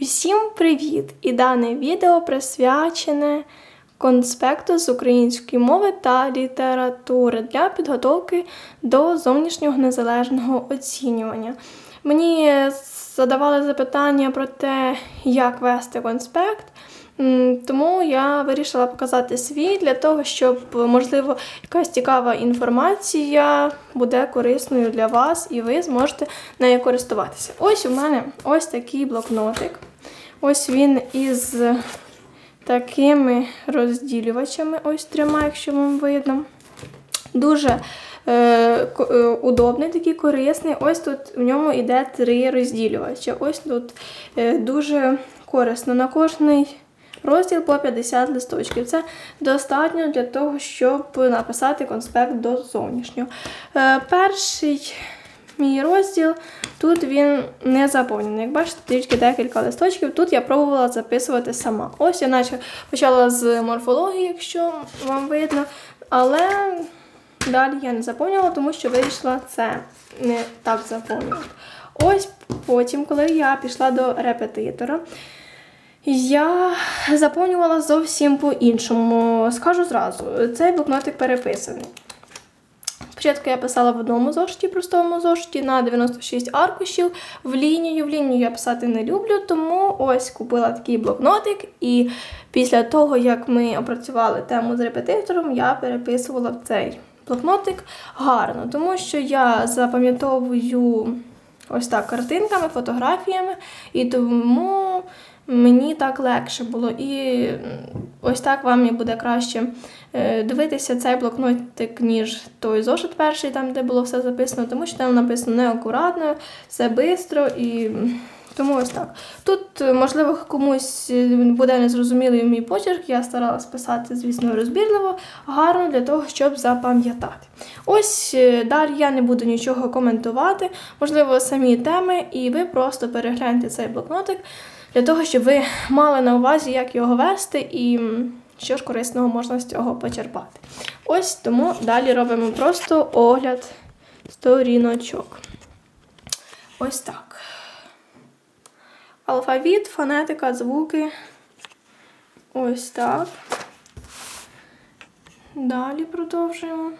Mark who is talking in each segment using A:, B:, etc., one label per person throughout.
A: Усім привіт! І дане відео присвячене конспекту з української мови та літератури для підготовки до зовнішнього незалежного оцінювання. Мені задавали запитання про те, як вести конспект. Тому я вирішила показати свій для того, щоб, можливо, якась цікава інформація буде корисною для вас, і ви зможете нею користуватися. Ось у мене ось такий блокнотик. Ось він із такими розділювачами, ось трьома, якщо вам видно. Дуже е, е, удобний, такий корисний. Ось тут в ньому йде три розділювача. Ось тут е, дуже корисно. На кожний розділ по 50 листочків. Це достатньо для того, щоб написати конспект до зовнішнього. Е, перший мій розділ, тут він не заповнений. Як бачите, тільки декілька листочків. Тут я пробувала записувати сама. Ось я наче почала з морфології, якщо вам видно, але далі я не заповнювала, тому що вирішила це не так заповнювати. Ось потім, коли я пішла до репетитора, я заповнювала зовсім по-іншому. Скажу зразу, цей блокнотик переписаний. Спочатку я писала в одному зошиті, простому зошиті на 96 аркушів. В лінію, в лінію я писати не люблю, тому ось купила такий блокнотик. І після того, як ми опрацювали тему з репетитором, я переписувала цей блокнотик гарно, тому що я запам'ятовую ось так картинками, фотографіями, і тому мені так легше було. І ось так вам і буде краще е, дивитися цей блокнотик, ніж той зошит перший, там, де було все записано, тому що там написано неакуратно, все швидко і. Тому ось так. Тут, е, можливо, комусь е, буде незрозумілий мій почерк. Я старалась писати, звісно, розбірливо, гарно для того, щоб запам'ятати. Ось далі я не буду нічого коментувати, можливо, самі теми, і ви просто перегляньте цей блокнотик для того, щоб ви мали на увазі, як його вести і що ж корисного можна з цього почерпати. Ось тому далі робимо просто огляд сторіночок. Ось так. Алфавіт, фонетика, звуки. Ось так. Далі продовжуємо.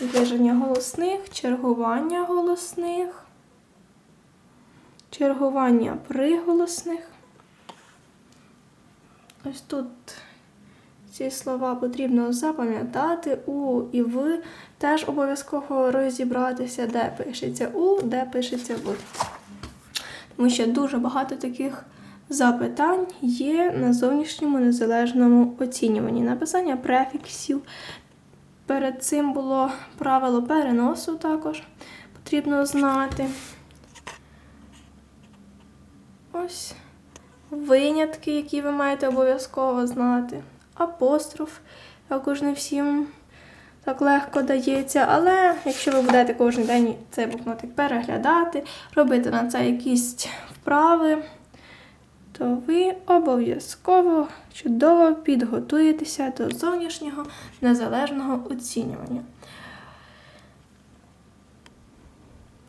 A: Ось. Зближення голосних, чергування голосних, чергування приголосних. Ось тут ці слова потрібно запам'ятати у і в. Теж обов'язково розібратися, де пишеться у, де пишеться в. Тому що дуже багато таких запитань є на зовнішньому незалежному оцінюванні. Написання префіксів. Перед цим було правило переносу також потрібно знати. Ось винятки, які ви маєте обов'язково знати. Апостроф також не всім так легко дається. Але якщо ви будете кожен день цей блокнотик переглядати, робити на це якісь вправи, то ви обов'язково чудово підготуєтеся до зовнішнього незалежного оцінювання.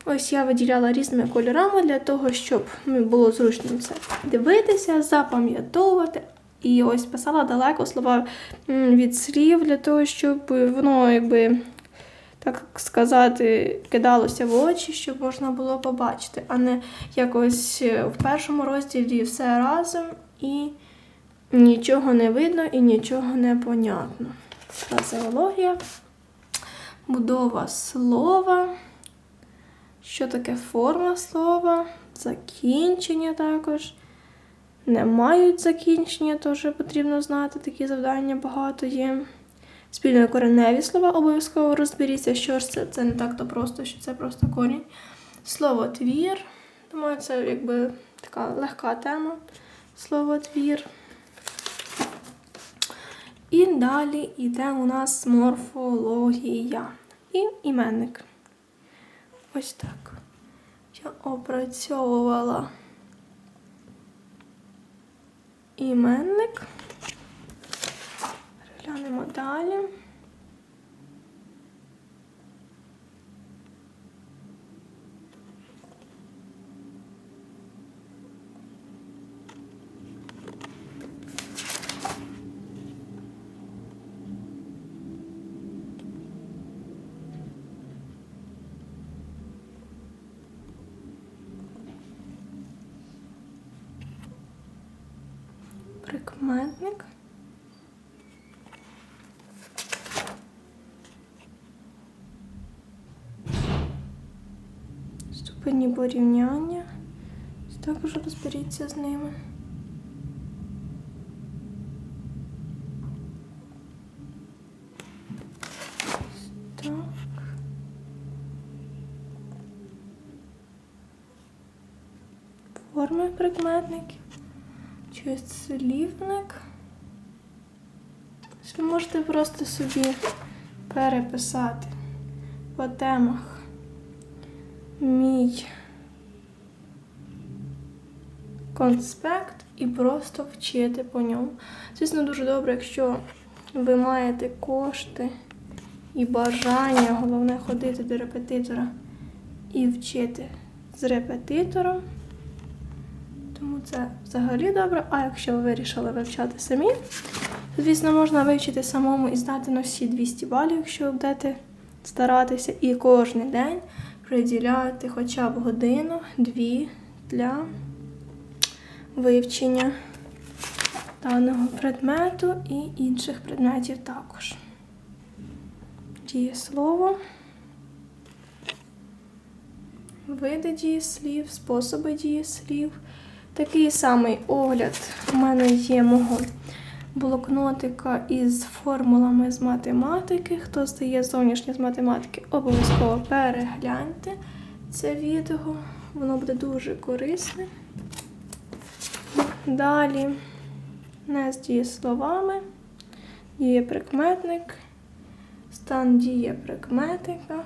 A: Ось я виділяла різними кольорами для того, щоб було зручно це дивитися, запам'ятовувати. І ось писала далеко слова від слів для того, щоб воно, якби, так сказати, кидалося в очі, щоб можна було побачити, а не якось е, в першому розділі все разом і нічого не видно і нічого не понятно. Фразеологія, будова слова. Що таке форма слова, закінчення також. Не мають закінчення, теж потрібно знати, такі завдання багато є. Спільно кореневі слова обов'язково розберіться, що ж це, це не так то просто, що це просто корінь. Слово твір. Думаю, це якби така легка тема. Слово твір. І далі йде у нас морфологія і іменник. Ось так. Я опрацьовувала іменник. Переглянемо Далі. Прикметник. Ступені порівняння. Також розберіться з ними. Так. Форми прикметників. Числівник. Ви можете просто собі переписати по темах мій конспект і просто вчити по ньому. Звісно, дуже добре, якщо ви маєте кошти і бажання, головне ходити до репетитора і вчити з репетитором. Тому це взагалі добре. А якщо ви вирішили вивчати самі, звісно, можна вивчити самому і здати на всі 200 балів, якщо ви будете старатися, і кожен день приділяти хоча б годину-дві для вивчення даного предмету і інших предметів також. Дієслово. Види дієслів, способи дієслів. Такий самий огляд у мене є мого блокнотика із формулами з математики. Хто здає зовнішнє з математики, обов'язково перегляньте це відео. Воно буде дуже корисне. Далі не з дієсловами, дієприкметник, стан дієприкметника.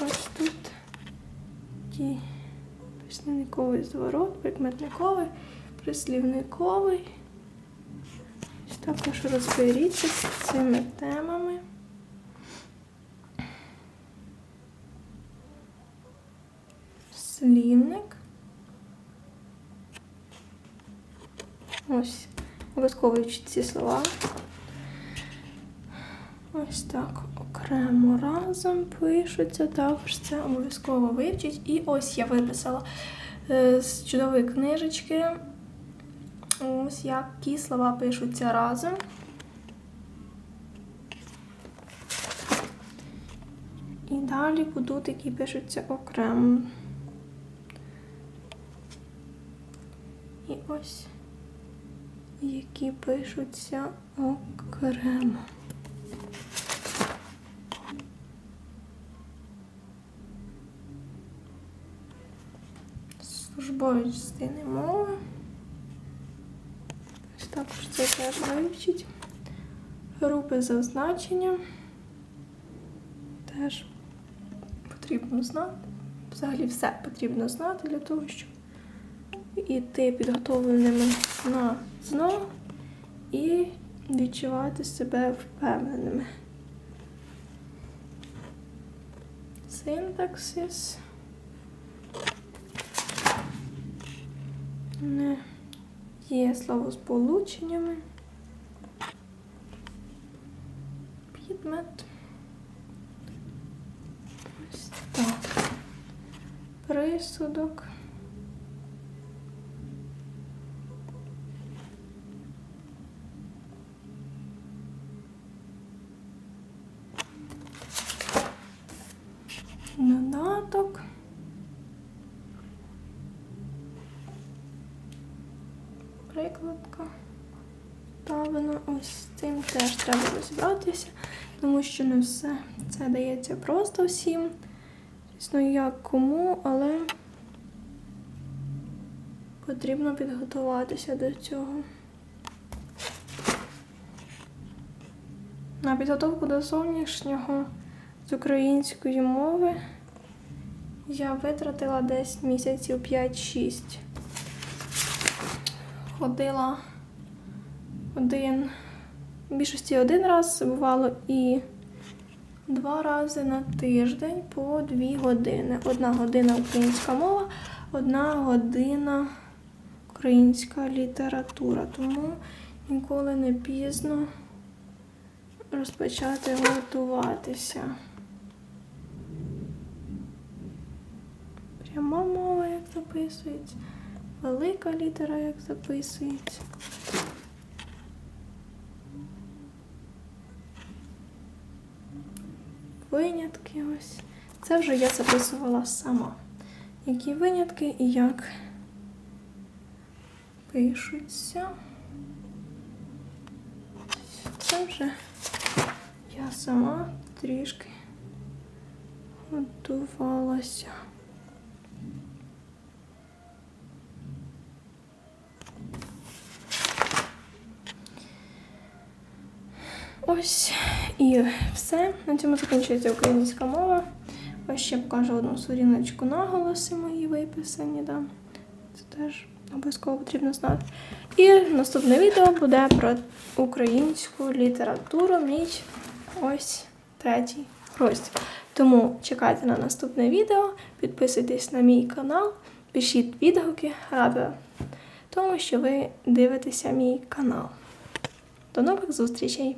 A: Ось тут ді... прислівниковий зворот, прикметниковий, прислівниковий. Також розберіться з цими темами. Слівник. Ось, обов'язково вчіть ці слова. Ось так окремо разом пишуться. Також це обов'язково вивчіть. І ось я виписала е, з чудової книжечки. Ось які слова пишуться разом. І далі будуть, які пишуться окремо. І ось які пишуться окремо. Службові частини мови. Це теж вивчить. Групи за означенням. Теж потрібно знати. Взагалі все потрібно знати для того, щоб іти підготовленими на ЗНО і відчувати себе впевненими. Синтаксис. Не є словосполученнями. Підмет. Ось так. Присудок. Прикладка. Правильно, ось з цим теж треба розібратися, тому що не все це дається просто всім. Звісно, як кому, але потрібно підготуватися до цього. На підготовку до зовнішнього з української мови я витратила десь місяців 5-6. Ходила один В більшості один раз бувало і два рази на тиждень по дві години. Одна година українська мова, одна година українська література. Тому ніколи не пізно розпочати готуватися. Пряма мова, як записується, велика літера, як записується. Винятки ось. Це вже я записувала сама. Які винятки і як пишуться. Це вже я сама трішки готувалася. Ось і все. На цьому закінчується українська мова. Ось ще покажу одну сторіночку наголоси мої виписані. Да. Це теж обов'язково потрібно знати. І наступне відео буде про українську літературу, мій ось третій розділ. Тому чекайте на наступне відео, підписуйтесь на мій канал, пишіть відгуки, рада тому, що ви дивитеся мій канал. До нових зустрічей!